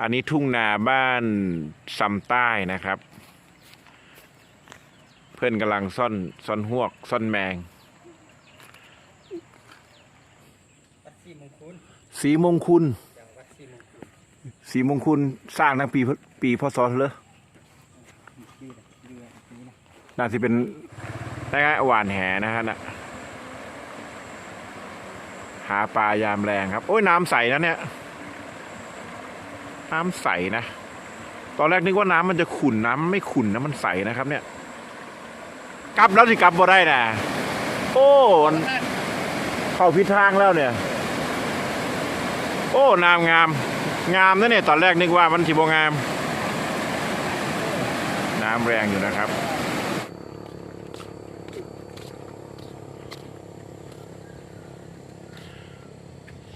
อันนี้ทุ่งนาบ้านซำใต้นะครับ เพื่อนกำลังซ่อนซ่อนหวกซ่อนแมง วัดสี่มงคลสีมงคุณอย่างวัดสี่มงคลสีมงคุณสร้างตั้งปีพปีพศเลยปีละเดือนปีนะน่าจะเป็นนะฮะหวานแหนะฮะนะหาปลายามแรงครับ โอ้ยน้ำใสนะเนี่ย น้ำใสนะ ตอนแรกนึกว่าน้ำมันจะขุ่นน้ำไม่ขุ่นนะมันใสนะครับ เนี่ย กลับแล้วสิกลับบ่ได้นะโอ้เข้าพิทางแล้วเนี่ย โอ้น้ำงาม งามนะเนี่ยตอนแรกนึกว่ามันสิบงาม น้ำแรงอยู่นะครับ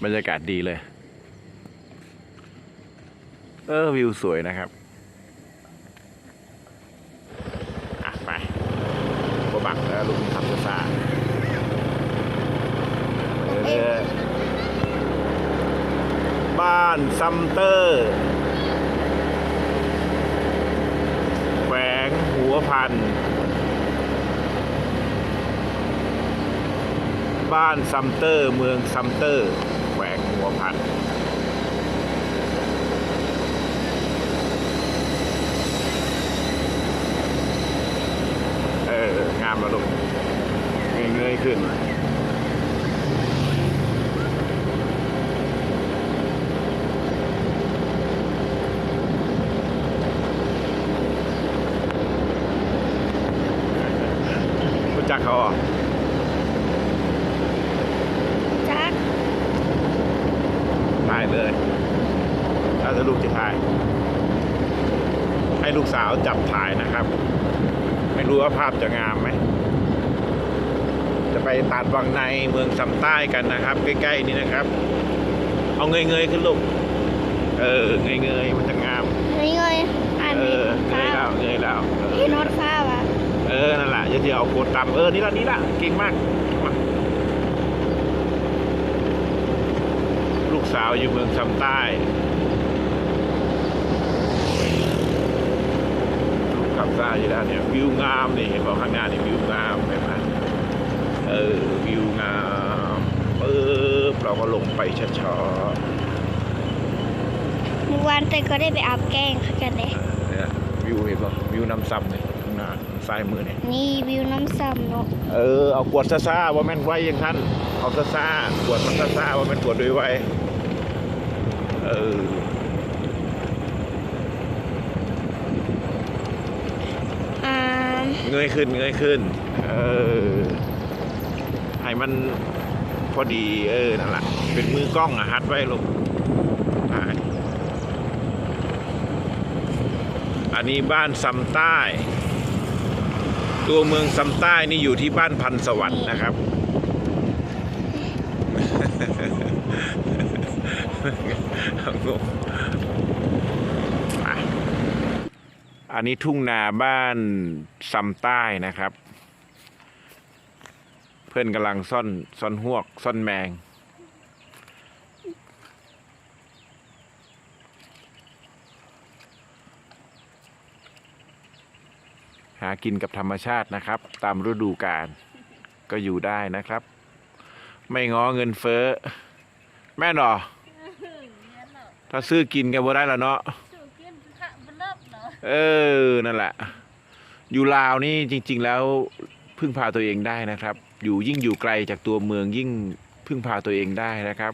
บรรยากาศดีเลย เออวิวสวยนะครับอะไปกบักแล้วลุงทำจะซาเออบ้านซัมเตอร์แขวงหัวพัน บ้านซัมเตอร์ เมืองซัมเตอร์แขวงหัวพัน เออ งามมาลูกเงยเงยขึ้น รู้จักเขาเหรอะ จัก ถ่ายเลยถ้าจะลูกจะถ่าย ให้ลูกสาวจับถ่ายนะครับ ไม่รู้ว่าภาพจะงามไหม จะไปตัดวังในเมืองซำใต้กันนะครับ ใกล้ๆนี่นะครับ เอาเงยๆขึ้นลูก เออเงยๆมันจะงามนี่ไงอันเอนี้อเงข้ายแล้ววเงยแล้วเอพี่อโนดข้าวอะเออ นั่นแหละจะเดี๋ยวเอาโคตรตำเออ นี่ละนี่ละเก่งมากมาลูกสาวอยู่เมืองซำใต้ ลูกขับซ่าอยู่แล้วเนี่ยวิวงามนี่เห็นบอกข้างหน้านี่วิวงามเห็นไหมเออวิวงามปึ๊บเราก็ลงไปช้าเมื่อวานเต้ยก็ได้ไปอาบแกล้งกันเลยๆเนี่ยวิวเห็นป่ะวิวน้ำซ้ำเนี่ยข้างหน้าซ้ายมือเนี่ย นี่วิวน้ำซ้ำเนาะเออเอากวดซาซาว่าแม่นไว้อยังท่านเอาซาซากวดมันซาซาว่าแม่นกวดด้วยไว้เอออ่า เงยขึ้นเงยขึ้น เออให้มันพอดีเออนั่นแหละเป็นมือกล้องอะฮัดไว้ลูกอ่าอันนี้บ้านซำใต้ ตัวเมืองซำใต้นี่อยู่ที่บ้านพันสวรรค์นะครับอะอันนี้ทุ่งนาบ้าน ซำใต้นะครับ เพื่อนกำลังซ่อนซ่อนหวกซ่อนแมง หากินกับธรรมชาตินะครับ ตามฤดูกาลก็อยู่ได้นะครับ ไม่ง้อเงินเฟ้อ แม่นหรอถ้าซื้อกินกันบ่ได้แล้วเนาะสูกินพระบเลิบเนาะเออ นั่นแหละ อยู่ลาวนี่จริง ๆ แล้วพึ่งพาตัวเองได้นะครับ อยู่ยิ่งอยู่ไกลจากตัวเมืองยิ่งพึ่งพาตัวเองได้นะครับ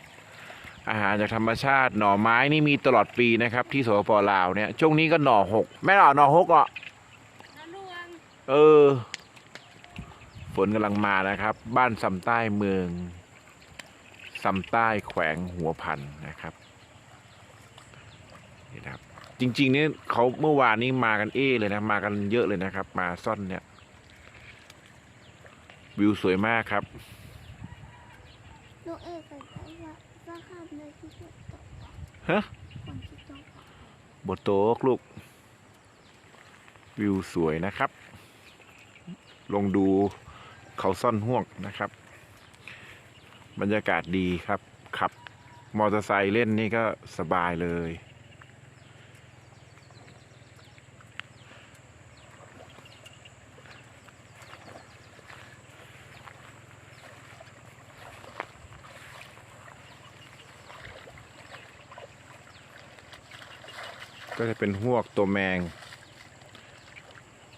อาหารจากธรรมชาติหน่อไม้นี่มีตลอดปีนะครับ ที่สปปลาวเนี่ยช่วงนี้ก็หน่อหกแม่หน่อหน่อหกอะน้าลวงเออ ฝนกำลังมานะครับ บ้านซำใต้เมืองซำใต้แขวงหัวพันนะครับนี่นะครับ จริง ๆ เนี่ยเขาเมื่อวานนี้มากันเอ้เลยนะ มากันเยอะเลยนะครับ มาซ่อนเนี่ย วิวสวยมากครับลูกเอกก็ว่าว่าข้ามเลยที่สุดตกฮะคนที่ตกบทโต๊กลูก วิวสวยนะครับ ลงดูเขาซ่อนห่วงนะครับ บรรยากาศดีครับ ขับ มอเตอร์ไซค์เล่นนี่ก็สบายเลย ก็จะเป็นหวกตัวแมง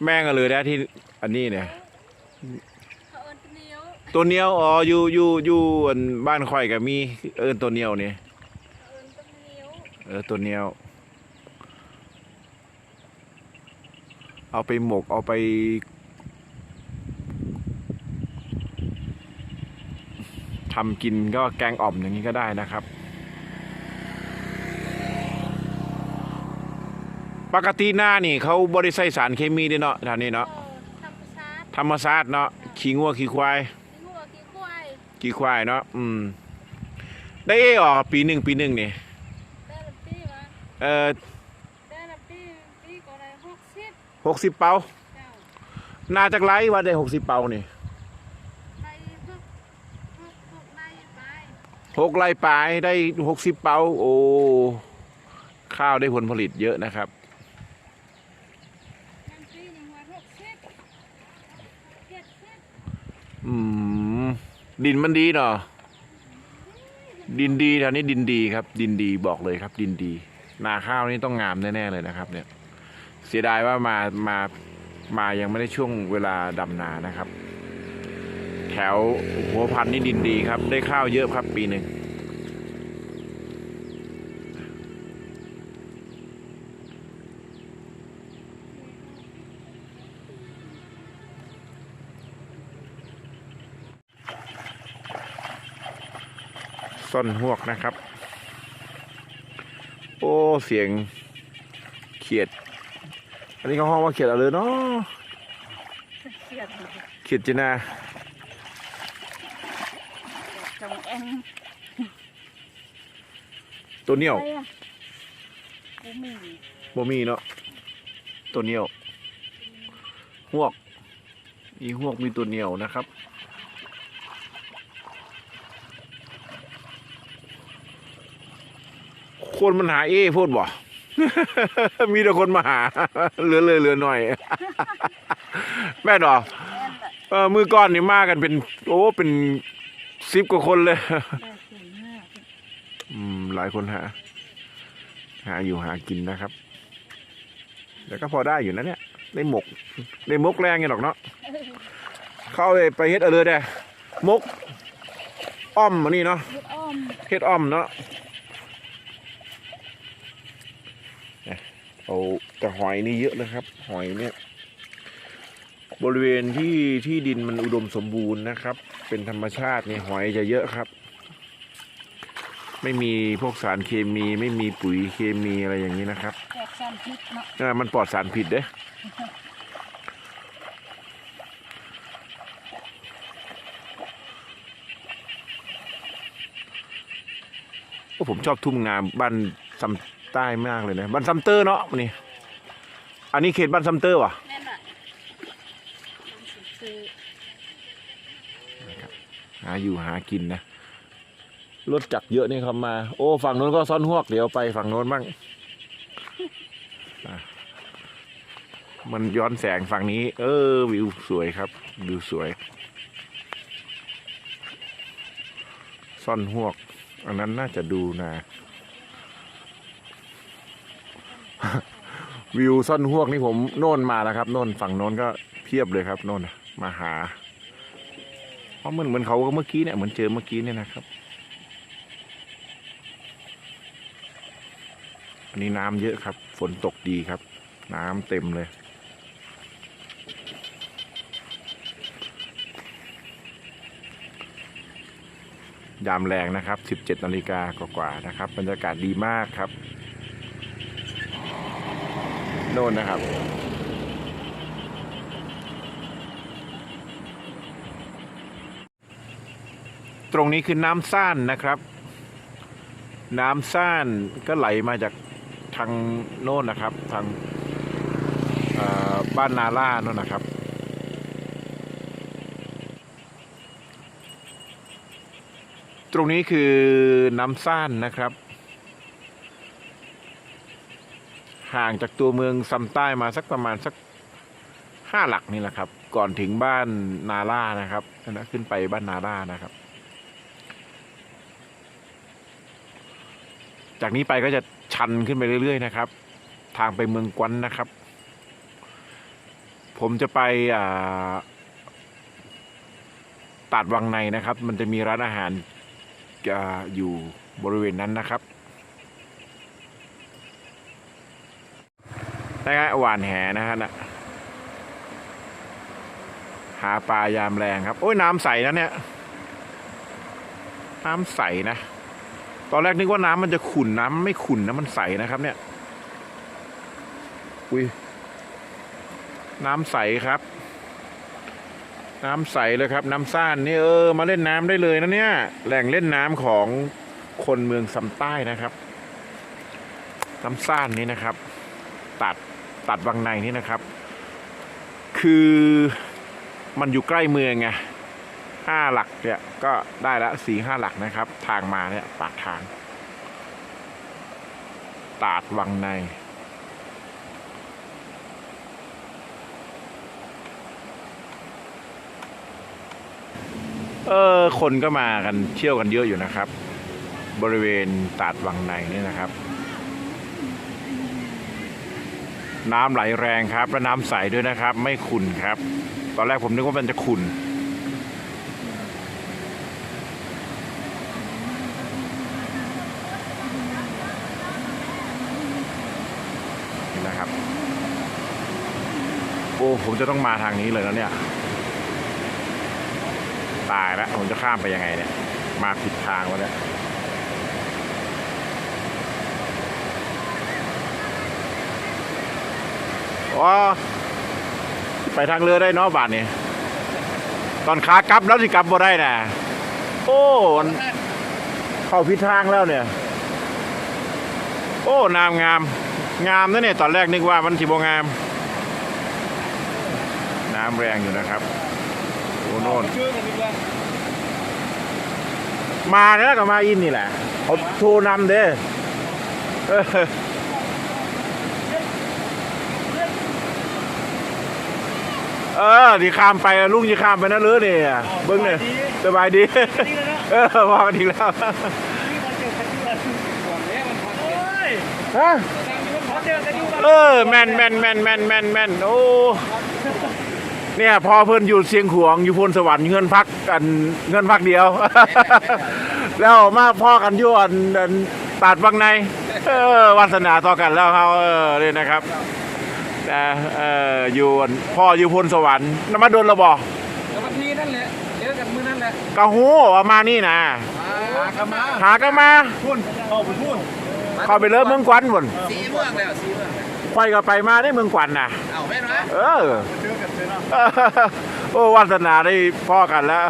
แมงอะเลยนะที่อันนี้เนี่ย เขาเอินเหนียวตัวเนียวอ๋ออยู่อยู่อยู่อันบ้านข่อยก็มีเอินตัวเนียวนี่เขาเอินต้นเนียวเออตัวเนียว เอาไปหมกเอาไป ทำกินก็แกงอ่อมอย่างนี้ก็ได้นะครับ ปกติหน้านี่ เขาบริใส่สารเคมีเด้วยเนาะท่านนี้เนาะเออธรรมชาติธรรมชาติเนาะขี้งัวขี้ควายขี้งัวขี้ควายขี้ควายเนาะอืมได้ออกปีหนึ่งปีหนึ่งนี่ได้ละปีวะเออได้ละปีปีก็ได้หกสิบหกสิบเปาเจ้าน่าจากไรว่าได้หกสิบเปานี่ไปพวกพวกพวกนายไปหกไร่ปลายได้หกสิบเปาโอ้ข้าวได้ผลผลิตเยอะนะครับ นั่นปีหนึ่งวันหกสิบเจ็ดสิบ อืมดินมันดีเนาะดินดีแถวนี้ดินดีครับ ดินดีบอกเลยครับ ดินดี นาข้าวนี่ต้องงามแน่ๆเลยนะครับ เนี่ย เสียดายว่ามามามายังไม่ได้ช่วงเวลาดำนานะครับ แถวหัวพันนี่ดินดีครับ ได้ข้าวเยอะครับปีหนึ่ง ซ่อนหวกนะครับ โอ้เสียงเขียด อันนี้เขาห้องว่าเขียดอะไรเนาะเสียดเขียดจีนาจงเอ็งตัวเหนียวไปอะกูมีบ่มีเนาะตัวเหนียวหวกมีหวกมีตัวเหนียวนะครับ คนมันหาเอ้พูดบ่ มีแต่คนมาหา เหลือเลยเหลือหน่อย แม่ดอกเออมือก้อนนี่มากันเป็น โอ้เป็นสิบกว่าคนเลยได้ถึงห้าอืม หลายคนหา หาอยู่หากินนะครับแต่ก็พอได้อยู่นะเนี่ย ได้หมก ได้มกแรงอย่างหรอกเนาะ เข้าไปไปเฮ็ดเอาเลยได้มก อ้อมมานี่เนาะลูกอ้อมเฮ็ดอ้อมเนาะ เนี่ยเอาแต่หอยนี่เยอะเลยครับ หอยเนี่ย บริเวณที่ที่ดินมันอุดมสมบูรณ์นะครับ เป็นธรรมชาติเนี่ยหอยจะเยอะครับ ไม่มีพวกสารเคมีไม่มีปุ๋ยเคมีอะไรอย่างนี้นะครับแจกสันพิษเนาะเออมันปลอดสารผิดเด้โอ้ผมชอบทุ่งนาบ้านซัม ใต้มากเลยนะบ้านซัมเตอร์เนาะนี่อันนี้เขตบ้านซัมเตอร์วะแน่นอะคือหาอยู่หากินนะรถจักรเยอะนี่ครับมา โอ้ฝั่งโน้นก็ซ่อนหวกเดี๋ยวไปฝั่งโน้นบ้างอะมันย้อนแสงฝั่งนี้ เออ วิวสวยครับวิวสวย ซ่อนหวก อันนั้นน่าจะดูนะ วิวซ่อนหวกนี่ผมโน่นมาแล้วครับโน่นฝั่งโน้นก็เพียบเลยครับโน่นมาหา เพราะเหมือนเหมือนเขาก็เมื่อกี้เนี่ยเหมือนเจอเมื่อกี้เนี่ยนะครับ อันนี้น้ำเยอะครับ ฝนตกดีครับ น้ำเต็มเลยยามแรงนะครับ 17 นาฬิกากว่าๆนะครับ บรรยากาศดีมากครับ โน่นนะครับ ตรงนี้คือน้ำซ่านนะครับ น้ำซ่านก็ไหลมาจากทางโน่นนะครับ ทางบ้านนาล่าโน่นนะครับตรงนี้คือน้ำซ่านนะครับ ห่างจากตัวเมืองซัมใต้มาสักประมาณสักห้าหลักนี่แหละครับ ก่อนถึงบ้านนาล่านะครับนะขึ้นไปบ้านนาล่านะครับ จากนี้ไปก็จะชันขึ้นไปเรื่อยๆนะครับ ทางไปเมืองกวนนะครับ ผมจะไปอ่าตัดวังในนะครับ มันจะมีร้านอาหารอยู่บริเวณนั้นนะครับ นะฮะหวานแหนะฮะนะหาปลายามแรงครับ โอ้ยน้ำใสนะเนี่ย น้ำใสนะ ตอนแรกนึกว่าน้ำมันจะขุ่นน้ำไม่ขุ่นนะมันใสนะครับ เนี่ย อุ้ยน้ำใสครับ น้ำใสเลยครับ น้ำซ่านนี่เออ มาเล่นน้ำได้เลยนะเนี่ย แหล่งเล่นน้ำของคนเมืองซำใต้นะครับ น้ำซ่านนี้นะครับ ตัด ตัดวังในนี่นะครับ คือมันอยู่ใกล้เมืองไงห้าหลักเนี่ยก็ได้ละสี่ห้าหลักนะครับ ทางมาเนี่ยปากทาง ตาดวังใน เออคนก็มากันเที่ยวกันเยอะอยู่นะครับ บริเวณตาดวังในนี่นะครับ น้ำไหลแรงครับและน้ำใสด้วยนะครับ ไม่ขุ่นครับ ตอนแรกผมนึกว่ามันจะขุ่นนี่นะครับ โอ้ผมจะต้องมาทางนี้เลยแล้วเนี่ย ตายแล้วผมจะข้ามไปยังไงเนี่ย มาผิดทางวะเนี่ย อ๋อไปทางเรือได้เนาะบาทนี่ตอนขากลับแล้วสิกลับบ่ได้นะโอ้มันเข้าผิดทางแล้วเนี่ย โอ้นามงาม งามนะเนี่ยตอนแรกนึกว่ามันสิบ่งาม น้ำแรงอยู่นะครับโอ้โน่นชื่อกันมาแล้วก็มาอินนี่แหละเขาโทรนำเด้อ เออเออที่ข้ามไปอะลุงจะข้ามไปนะเรือเนี่ยเบิ้งเนี่ยสบายดี เออพอกันอีกแล้วนี่มันเจอกันที่วันก่อนแล้วมันพันเจ็ดฮะทางนี้มันพันเจอกันอยู่กันเออแมนแมนแมนแมนแมนแมนโอ้เนี่ยพอเพิ่นอยู่เสียงขวงอยู่พลสวรรค์เงินพักกันเงินพักเดียว แล้วมาพ่อกันอยู่อันอันตัดบางในเออวาสนาต่อกันแล้วเขาเออเลยนะครับ นะเอออยู่อันพ่ออยู่พลสวรรค์น้ำมาโดนระบอแล้ววันที่นั่นแหละเจอกันมื้อนั่นแหละกะหูว่ามานี่นะหากนมาหากันมาพุ่นเข้าไปพุ่นเข้าไปเลิฟเมืองกวันบนสีเมืองแล้วสีเมืองควายก็ไปมาได้เมืองกวันนะเอาแม่นไหมเออเจอกันเจอเนาะโอ้วาสนาได้พ่อกันแล้ว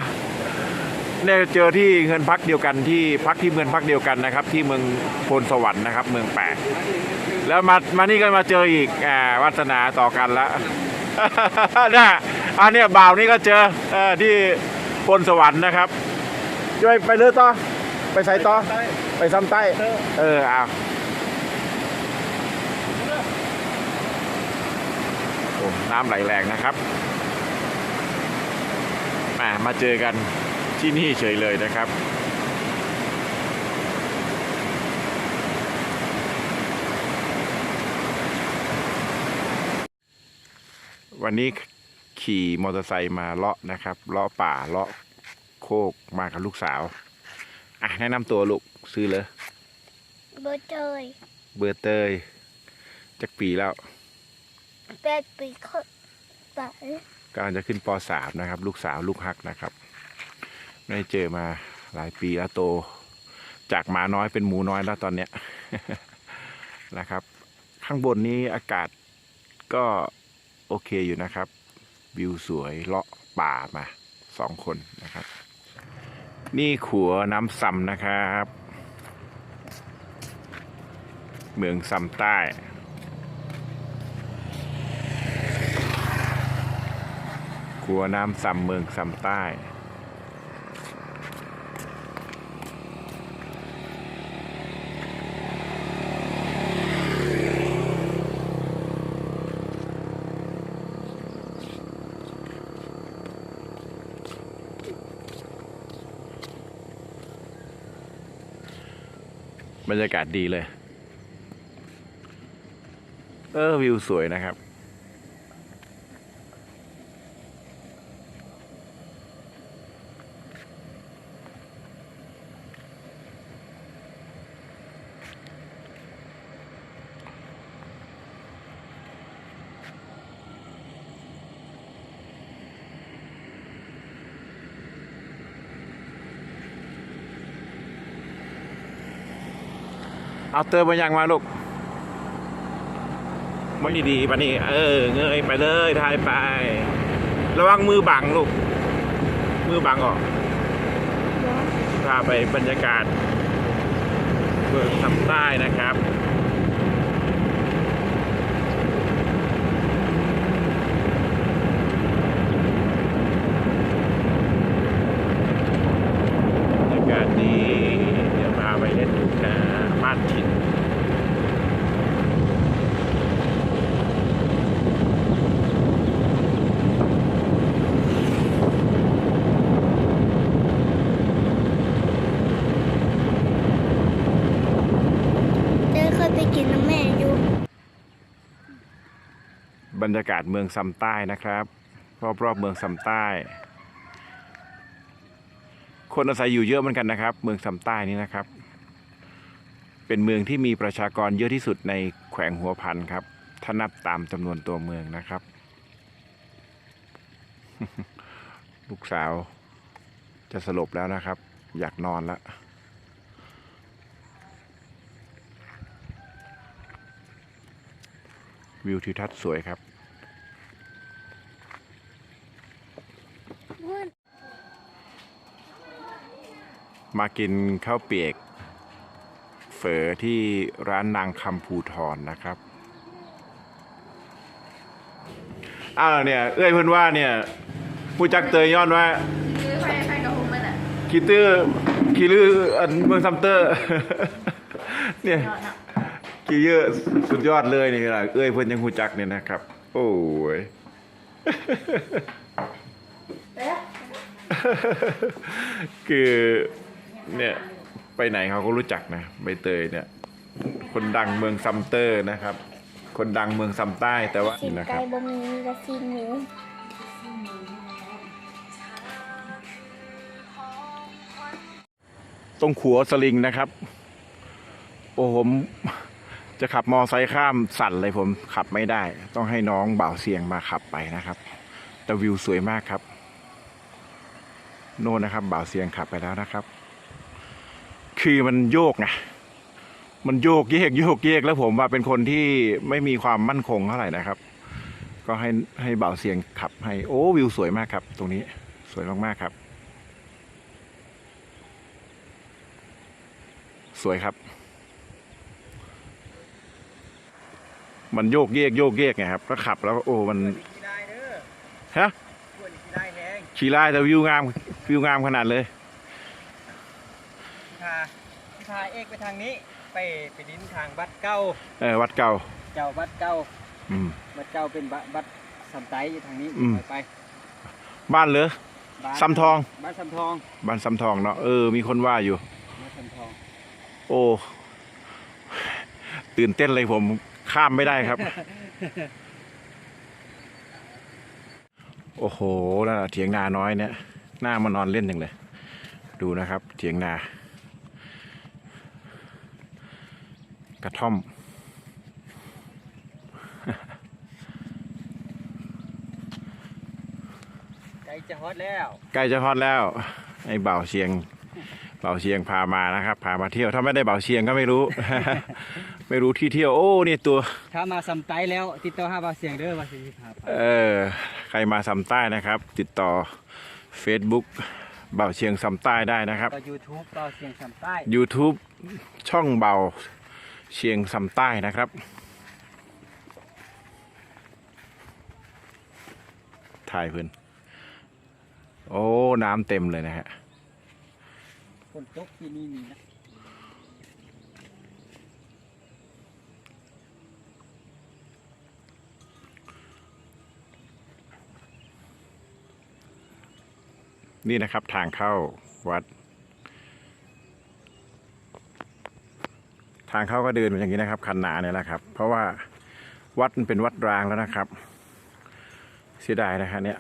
เนี่ยเจอที่เงินพักเดียวกันที่พักที่เงินพักเดียวกันนะครับ ที่เมืองพลสวรรค์นะครับ เมืองแปดแล้วมามานี่ก็มาเจออีกอ่าวาสนาต่อกันแล้วนะอันเนี้ยบ่าวนี่ก็เจอเออที่พลสวรรค์นะครับจะไปไปเรือต่อไปใส่ต่อไปซ้ำใต้ เออเอาโอ้น้ำไหลแรงนะครับมามาเจอกัน ที่นี่เฉยเลยนะครับวันนี้ขี่มอเตอร์ไซค์มาเลาะนะครับเลาะป่าเลาะโคกมากับลูกสาว อะ แนะนำตัวลูกซื้อเลยเบอร์เตยเบอร์เตยจักปีแล้วแปดปีเขาไปกำลังจะขึ้นป .3 นะครับ ลูกสาวลูกฮักนะครับ ไม่ได้เจอมาหลายปีแล้วโต จากหมาน้อยเป็นหมูน้อยแล้วตอนเนี้ยนะครับ ข้างบนนี้อากาศก็โอเคอยู่นะครับ วิวสวยเลาะป่ามาสองคนนะครับ นี่ขัวน้ำซ้ำนะครับ เมืองซ้ำใต้ขัวน้ำซ้ำเมืองซ้ำใต้ บรรยากาศดีเลย เออวิวสวยนะครับ เอาเติมมายังมาลูกมันดีๆปะนี่เออ เงยไปเลยทายไป ระวังมือบังลูก มือบังออกพาไปบรรยากาศเมืองทำใต้นะครับบรรยากาศดีเดี๋ยวพาไปเล่นกับบ้านถิ่น เดินเคยไปกินน้ำแม่อยู่ บรรยากาศเมืองซำใต้นะครับรอบๆเมืองซำใต้ คนอาศัยอยู่เยอะเหมือนกันนะครับ เมืองซำใต้นี้นะครับ เป็นเมืองที่มีประชากรเยอะที่สุดในแขวงหัวพันครับ ถ้านับตามจำนวนตัวเมืองนะครับ ลูกสาวจะสลบแล้วนะครับ อยากนอนแล้ววิวทิวทัศน์สวยครับ มากินข้าวเปียก เฝอที่ร้านนางคำภูทรนะครับอ้าวเนี่ย เอ้ยเพื่อนว่าเนี่ย ผู้จักเตยย้อนว่าคือใครใครกับผมมันอะคีตื้อคีลืออันเมืองซัมเตอร์ เนี่ยยอดอะกี่เยอะสุดยอดเลยนี่ล่ะเอ้ยเพื่อนยังหูจักเนี่ยนะครับ โอ้ยเอ๊ะคือ เนี่ยไปไหนเขาก็รู้จักนะใบเตยเนี่ย คนดังเมืองซัมเตอร์นะครับ คนดังเมืองซัมใต้แต่ว่าสินนะคไก่รับบะหมี่และซีนหมูตรงขัวสลิงนะครับ โอ้ผมจะขับมอไซค์ข้ามสั่นเลยผมขับไม่ได้ ต้องให้น้องบ่าวเสียงมาขับไปนะครับแต่วิวสวยมากครับ โน่นนะครับบ่าวเสียงขับไปแล้วนะครับ คือมันโยกไงมันโยกเยกโยกเยกแล้วผมว่าเป็นคนที่ไม่มีความมั่นคงเท่าไหร่นะครับ ก็ให้ให้บ่าวเสียงขับให้โอ้วิวสวยมากครับ ตรงนี้สวยมากๆครับ สวยครับ มันโยกเยกโยกเยกไงครับ ก็ขับแล้วก็โอ้มันขี่ได้เด้อฮะขวดขี่ได้แฮงขี่ไล่แต่วิวงามวิวงามขนาดเลย พาพาเอกไปทางนี้ ไปไปดินทางบัดเก้าเออวัดเก่า เจ้าบัดเก้าอืมบัดเก้าเป็นบัดบัดสัมไตอยู่ทางนี้อืม ไปบ้านเหรอ บ้านซ้ำทอง บ้านซ้ำทองบ้านซ้ำทองเนาะเออมีคนว่าอยู่ บ้านซ้ำทองโอ้ตื่นเต้นเลยผมข้ามไม่ได้ครับ โอ้โหนั่นน่ะเถียงนาน้อยเนี่ยหน้ามานอนเล่นอย่างเลย ดูนะครับ เถียงนา กระท่อมใจจะฮอตแล้วใกล้จะฮอตแล้ว ไอ้เบาเชียง เบาเชียงพามานะครับ พามาเที่ยว ถ้าไม่ได้เบาเชียงก็ไม่รู้ ไม่รู้ที่เที่ยว โอ้นี่ตัว ถ้ามาสัมไตแล้ว ติดต่อหาบาเสียงเด้อว่าสิพาไปเออ ใครมาซำใต้นะครับ ติดต่อ Facebook เบาเชียงซำใต้ได้นะครับ ก็ YouTube ก็เสียงสัมใต้ YouTube ช่องเบา เชียงซำใต้นะครับ ถ่ายเพื่อนโอ้ น้ำเต็มเลยนะฮะฝนตกที่นี่มีนะนี่นะครับทางเข้าวัดางเข้าก็เดินอย่างนี้นะครับ คันนาเนี่ยแหละครับ เพราะว่าวัดมันเป็นวัดร้างแล้วนะครับ เสียดายนะครับเนี่ย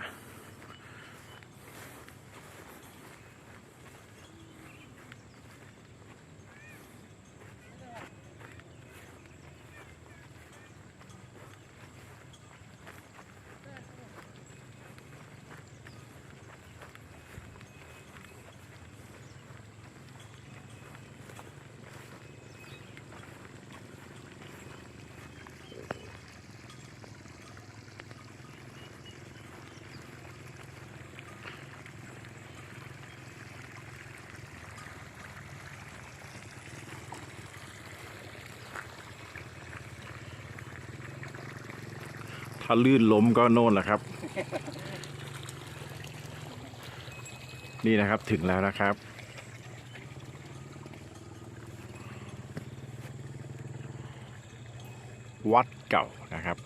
ถ้าลื่นล้มก็โน่นแหละครับ นี่นะครับถึงแล้วนะครับ วัดเก่านะครับ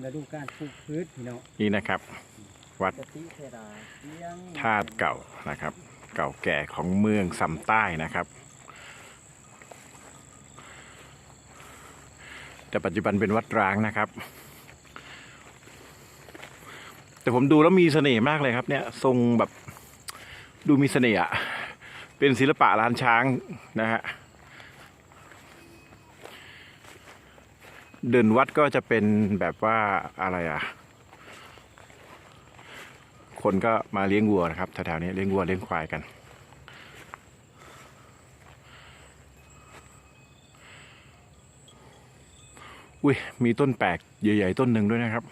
มฤดูการปลูกพืชพี่น้องนี่นะครับ วัดกะทิเทดาเลี้ยงธาตุเก่านะครับ เก่าแก่ของเมืองซำใต้นะครับ แต่ปัจจุบันเป็นวัดร้างนะครับ แต่ผมดูแล้วมีเสน่ห์มากเลยครับ เนี่ยทรงแบบดูมีเสน่ห์อะเป็นศิลปะล้านช้างนะฮะ เดินวัดก็จะเป็นแบบว่าอะไรอะ คนก็มาเลี้ยงวัวนะครับแถวๆนี้เลี้ยงวัวเลี้ยงควายกัน อุ้ยมีต้นแปลกใหญ่ๆต้นหนึ่งด้วยนะครับ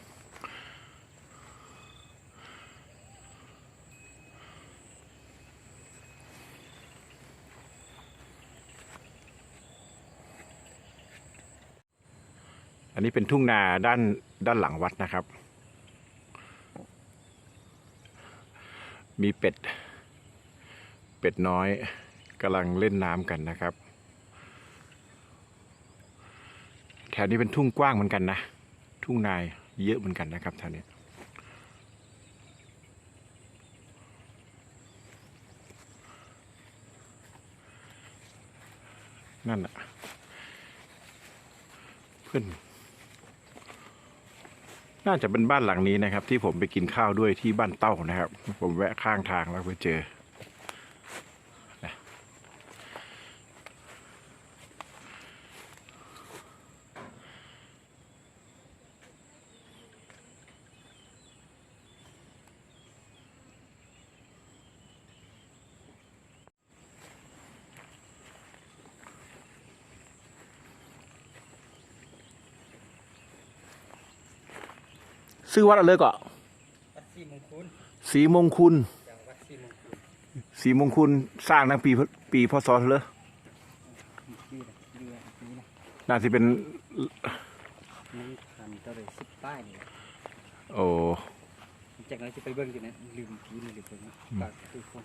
อันนี้เป็นทุ่งนาด้านด้านหลังวัดนะครับ มีเป็ด เป็ดน้อยกำลังเล่นน้ำกันนะครับ แถวนี้เป็นทุ่งกว้างเหมือนกันนะ ทุ่งนายเยอะเหมือนกันนะครับแถวนี้นั่นแหละเพื่อน น่าจะเป็นบ้านหลังนี้นะครับ ที่ผมไปกินข้าวด้วยที่บ้านเต้านะครับ ผมแวะข้างทางแล้วไปเจอ ซื้อวัดอะไรก็วัดศรีมงคลสีมงคุณจังวัดศรีมงคลสีมงคุณสร้างตั้งปีพปีพศเลยดีนะดีนะดีนะน่าจะเป็นมันทำก็เลยสิบป้ายนี่แหละโอ้จากนั้นจะไปเบิ่งอยู่นะลืมกินลืมเบิ่งนะฝากทุกคน